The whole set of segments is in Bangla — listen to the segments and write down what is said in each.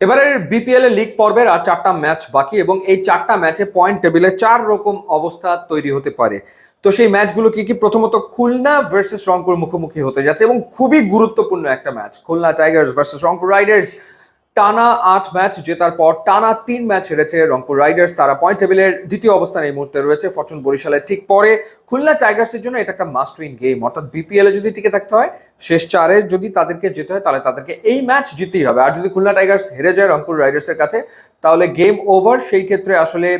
এবারের বিপিএল এর লিগ পর্বের আর চারটা ম্যাচ বাকি এবং এই চারটা ম্যাচে পয়েন্ট টেবিলে চার রকম অবস্থা তৈরি হতে পারে। তো সেই ম্যাচগুলো কি কি? প্রথমত খুলনা ভার্সেস রংপুর মুখোমুখি হতে যাচ্ছে এবং খুবই গুরুত্বপূর্ণ একটা match Khulna Tigers versus Rangpur Riders টানা আট ম্যাচ জেতার পর টানা তিন ম্যাচ হেরেছে রংপুর রাইডার্স। তারা পয়েন্ট টেবিলের দ্বিতীয় অবস্থানে এই মুহূর্তে রয়েছে ফরচুন বরিশালের ঠিক পরে। খুলনা টাইগার্সের জন্য এটা একটা মাস্ট উইন গেম অর্থাৎ বিপিএল যদি টিকে থাকতে হয়, শেষ চারে যদি তাদেরকে যেতে হয়, তাহলে তাদেরকে এই ম্যাচ জিততেই হবে। আর যদি খুলনা টাইগার্স হেরে যায় রংপুর রাইডার্সের কাছে, তাহলে গেম ওভার সেই ক্ষেত্রে আসলে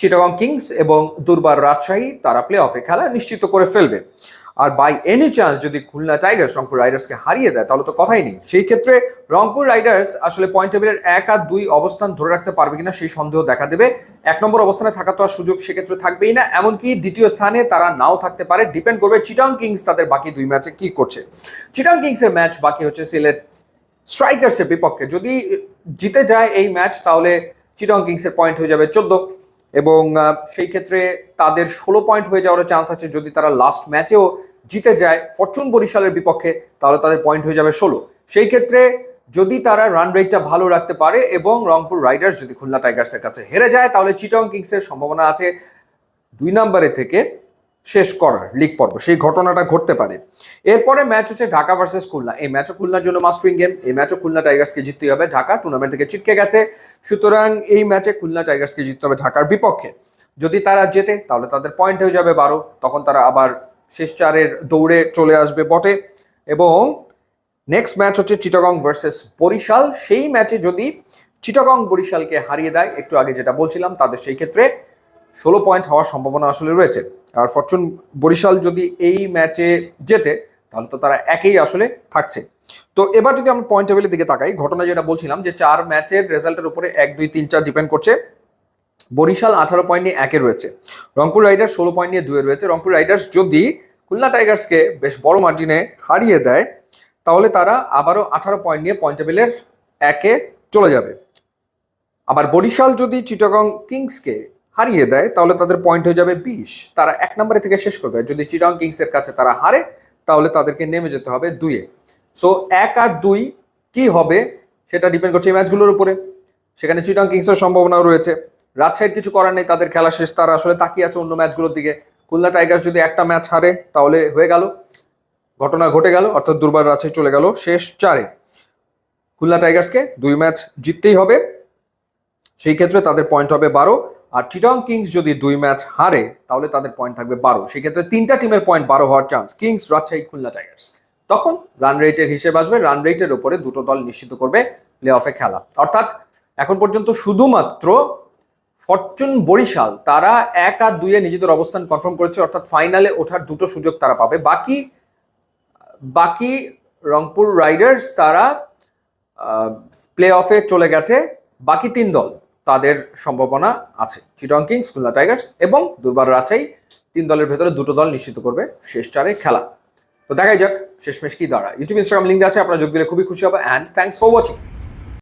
চিটাগং কিংস এবং দুর্বার রাজশাহী তারা প্লে অফে খেলা নিশ্চিত করে ফেলবে। আর বাই এনি চান্স যদি খুলনা টাইগার্স রংপুর রাইডার্সকে হারিয়ে দেয়, তাহলে তো কথাই নেই। সেই ক্ষেত্রে রংপুর রাইডার্স আসলে পয়েন্ট টেবিলের এক আর দুই অবস্থান ধরে রাখতে পারবে কিনা সেই সন্দেহ দেখা দেবে। এক নম্বর অবস্থানে থাকা তো আর সুযোগ সেক্ষেত্রে থাকবেই না, এমনকি দ্বিতীয় স্থানে তারা নাও থাকতে পারে। ডিপেন্ড করবে চিটাং কিংস তাদের বাকি দুই ম্যাচে কি করছে। চিটাং কিংসের ম্যাচ বাকি হচ্ছে সিলেট স্ট্রাইকার্সের বিপক্ষে। যদি জিতে যায় এই ম্যাচ তাহলে চিটং কিংসের পয়েন্ট হয়ে যাবে চোদ্দ। এবং সেই ক্ষেত্রে তাদের ষোলো পয়েন্ট হয়ে যাওয়ার চান্স আছে। যদি তারা লাস্ট ম্যাচেও জিতে যায় ফরচুন বরিশালের বিপক্ষে, তাহলে তাদের পয়েন্ট হয়ে যাবে ষোলো। সেই ক্ষেত্রে যদি তারা রান রেটটা ভালো রাখতে পারে এবং রংপুর রাইডার্স যদি খুলনা টাইগার্সের কাছে হেরে যায়, তাহলে চিটং কিংসের সম্ভাবনা আছে দুই নম্বরে থেকে শেষ করার লিগ পর্ব, সেই ঘটনাটা ঘটতে পারে। এরপরে ম্যাচ হচ্ছে ঢাকা ভার্সেস খুলনা। এই ম্যাচও খুলনার জন্য মাস্ট উইন গেম এই ম্যাচও খুলনা টাইগার্সকে জিততে হবে। ঢাকা টুর্নামেন্ট থেকে ছিটকে গেছে। সুতরাং এই ম্যাচে খুলনা টাইগার্সকে জিততে হবে ঢাকার বিপক্ষে। যদি তারা জেতে, তাহলে তাদের পয়েন্ট হয়ে যাবে বারো। তখন তারা আবার শেষ চারের দৌড়ে চলে আসবে বটে। এবং নেক্সট ম্যাচ হচ্ছে চিটাগং ভার্সেস বরিশাল। সেই ম্যাচে যদি চিটাগং বরিশালকে হারিয়ে দেয়, একটু আগে যেটা বলছিলাম, তাদের সেই ক্ষেত্রে ষোলো পয়েন্ট হওয়ার সম্ভাবনা আসলে রয়েছে। আর ফরচুন বরিশাল যদি এই ম্যাচে জেতে, তাহলে তো তারা একেই আসলে থাকছে। তো এবার যদি আমরা পয়েন্ট টেবিলের দিকে তাকাই, ঘটনা যেটা বলছিলাম যে চার ম্যাচের রেজাল্টের উপরে এক, দুই, তিন, চার ডিপেন্ড করছে। বরিশাল আঠারো পয়েন্ট নিয়ে একে রয়েছে। রংপুর রাইডার্স ষোলো পয়েন্ট নিয়ে দুয়ে রয়েছে। রংপুর রাইডার্স যদি খুলনা টাইগার্সকে বেশ বড় মার্জিনে হারিয়ে দেয়, তাহলে তারা আবারও আঠারো পয়েন্ট নিয়ে পয়েন্ট টেবিলের একে চলে যাবে। আবার বরিশাল যদি চিটাগং কিংসকে হারিয়ে দেয়, তাহলে তাদের পয়েন্ট হয়ে যাবে বিশ। তারা এক নম্বরে থেকে শেষ করবে। যদি চিটাগং কিংসের কাছে তারা হারে, তাহলে তাদেরকে নেমে যেতে হবে দুইয়ে। সো এক আর দুই কি হবে সেটা ডিপেন্ড করছে এই ম্যাচগুলোর উপরে। সেখানে চিটাং কিংসের সম্ভাবনাও রয়েছে। রাজশাহীর কিছু করার নেই, তাদের খেলা শেষ। তারা আসলে তাকিয়ে আছে অন্য ম্যাচগুলোর দিকে। খুলনা টাইগার্স যদি একটা ম্যাচ হারে, তাহলে হয়ে গেল। ঘটনা ঘটে গেল, অর্থাৎ দুর্বার রাজশাহী চলে গেল শেষ চারে। খুলনা টাইগার্সকে দুই ম্যাচ জিততেই হবে। সেই ক্ষেত্রে তাদের পয়েন্ট হবে বারো। আর চিটং কিংস যদি দুই ম্যাচ হারে, তাহলে তাদের পয়েন্ট থাকবে বারো। সেক্ষেত্রে তিনটা টিমের পয়েন্ট বারো হওয়ার chance Kings Rajshahi, Khulna Tigers তখন রান রেটের হিসেব আসবে। রান রেটের উপরে দুটো দল নিশ্চিত করবে প্লে অফে খেলা। অর্থাৎ এখন পর্যন্ত শুধুমাত্র ফরচুন বরিশাল, তারা এক আর দুইয়ে নিজেদের অবস্থান কনফার্ম করেছে। অর্থাৎ ফাইনালে ওঠার দুটো সুযোগ তারা পাবে। বাকি বাকি রংপুর রাইডার্স তারা প্লে অফে চলে গেছে। বাকি তিন দল। তাদের সম্ভাবনা আছে। চিটং কিংস খুলনা টাইগার্স এবং দুর্বার রাজশাহী তিন দলের ভেতরে দুটো দল নিশ্চিত করবে শেষ চারে খেলা। তো দেখাই যাক, শেষমেশ কি দাঁড়া ইউটিউব ইনস্টাগ্রাম লিঙ্ক আছে, আপনারা যোগ দিলে খুবই খুশি হবে। And thanks for watching